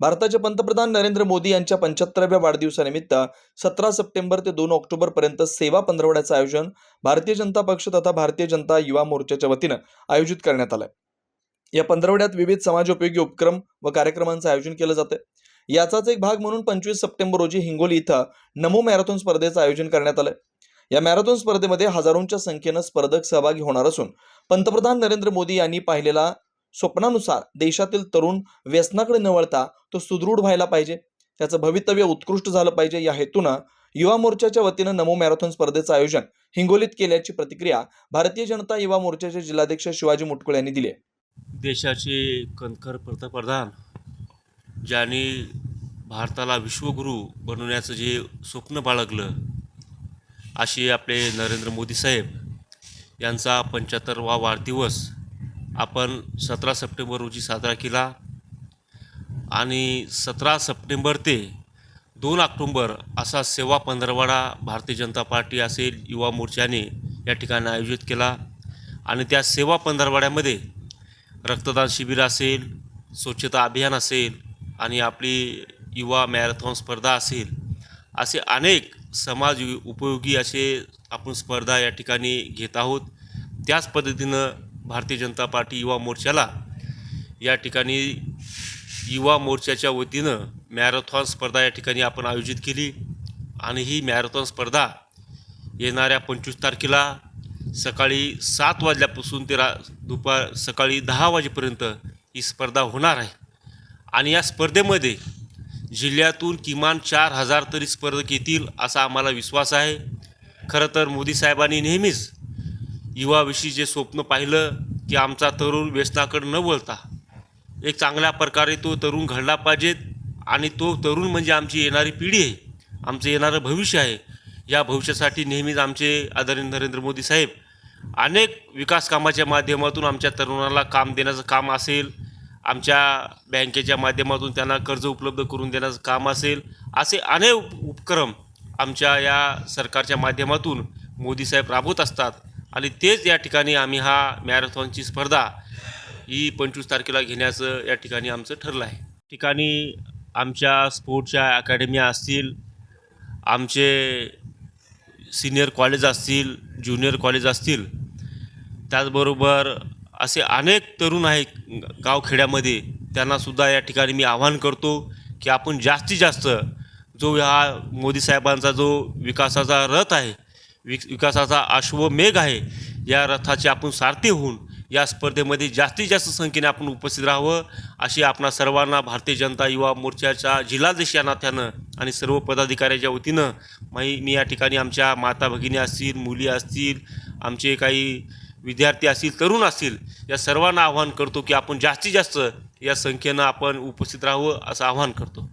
भारताचे पंतप्रधान नरेंद्र मोदी यांच्या पंच्याहत्तराव्या वाढदिवसानिमित्त सतरा सप्टेंबर ते दोन ऑक्टोबर पर्यंत सेवा पंधरवड्याचं आयोजन भारतीय जनता पक्ष तथा भारतीय जनता युवा मोर्चाच्या वतीनं आयोजित करण्यात आलं या पंधरवड्यात विविध समाजोपयोगी उपक्रम व कार्यक्रमांचं आयोजन केलं जातं याचाच एक भाग म्हणून पंचवीस सप्टेंबर रोजी हिंगोली इथं नमो मॅरेथॉन स्पर्धेचं आयोजन करण्यात आलं या मॅरेथॉन स्पर्धेमध्ये हजारोंच्या संख्येनं स्पर्धक सहभागी होणार असून पंतप्रधान नरेंद्र मोदी यांनी पाहिलेला स्वप्नानुसार देशातील तरुण व्यसनाकडे न वळता तो सुदृढ व्हायला पाहिजे. त्याचं भवितव्य उत्कृष्ट झालं पाहिजे. या हेतूनं युवा मोर्चाच्या वतीनं नमो मॅरेथॉन स्पर्धेचं आयोजन हिंगोलीत केल्याची प्रतिक्रिया भारतीय जनता युवा मोर्चाचे जिल्हाध्यक्ष शिवाजी मुटकुळ यांनी दिली देशाचे कणखर पंतप्रधान ज्यांनी भारताला विश्वगुरू बनवण्याचं जे स्वप्न बाळगलं असे आपले नरेंद्र मोदी साहेब यांचा पंच्याहत्तरवा वाढदिवस आपण सतरा सप्टेंबर रोजी साजरा केला. आणि सतरा सप्टेंबर ते दोन ऑक्टोंबर असा सेवा पंधरवाडा भारतीय जनता पार्टी असेल युवा मोर्चाने या ठिकाणी आयोजित केला. आणि त्या सेवा पंधरवाड्यामध्ये रक्तदान शिबिर असेल स्वच्छता अभियान असेल आणि आपली युवा मॅरेथॉन स्पर्धा असेल. असे अनेक समाज उपयोगी असे आपण स्पर्धा या ठिकाणी घेत आहोत. त्याच पद्धतीनं भारतीय जनता पार्टी युवा मोर्चाला या ठिकाणी युवा मोर्चाच्या वतीनं मॅरेथॉन स्पर्धा या ठिकाणी आपण आयोजित केली. आणि ही मॅरेथॉन स्पर्धा येणाऱ्या पंचवीस तारखेला सकाळी सात वाजल्यापासून ते रा दुपार सकाळी दहा वाजेपर्यंत ही स्पर्धा होणार आहे. आणि या स्पर्धेमध्ये जिल्ह्यातून किमान चार हजार तरी स्पर्धक येतील असा आम्हाला विश्वास आहे. खरं तर मोदी साहेबांनी नेहमीच युवाविषयी जे स्वप्न पाहिलं की आमचा तरुण व्यसनाकडं न वळता एक चांगल्या प्रकारे तो तरुण घडला पाहिजेत आणि तो तरुण म्हणजे आमची येणारी पिढी आहे आमचं येणारं भविष्य आहे. या भविष्यासाठी नेहमीच आमचे आदरणीय नरेंद्र मोदी साहेब अनेक विकास कामाच्या माध्यमातून आमच्या तरुणाला काम देण्याचं काम असेल आमच्या बँकेच्या माध्यमातून त्यांना कर्ज उपलब्ध करून देण्याचं काम असेल असे अनेक उपक्रम आमच्या या सरकारच्या माध्यमातून मोदी साहेब राबवत असतात. आणि तेच या ठिकाणी आम्ही हा मॅरेथॉनची स्पर्धा ही पंचवीस तारखेला घेण्याचं या ठिकाणी आमचं ठरलं आहे. ठिकाणी आमच्या स्पोर्टच्या अकॅडम्या असतील आमचे सिनियर कॉलेज असतील ज्युनियर कॉलेज असतील त्याचबरोबर असे अनेक तरुण आहेत गावखेड्यामध्ये त्यांनासुद्धा या ठिकाणी मी आवाहन करतो की आपण जास्तीत जास्त जो हा मोदी साहेबांचा जो विकासाचा रथ आहे विक विकासाचा अश्वमेघ आहे. या रथाचे आपण सारथी होऊन या स्पर्धेमध्ये जास्तीत जास्त संख्येने आपण उपस्थित राहावं अशी आपणा सर्वांना भारतीय जनता युवा मोर्चाच्या जिल्हाध्यक्ष या नात्यानं आणि सर्व पदाधिकाऱ्याच्या वतीनं मी मी या ठिकाणी आमच्या माता भगिनी असतील मुली असतील आमचे काही विद्यार्थी असतील तरुण असतील या सर्वांना आवाहन करतो की आपण जास्तीत जास्त या संख्येनं आपण उपस्थित राहावं असं आवाहन करतो.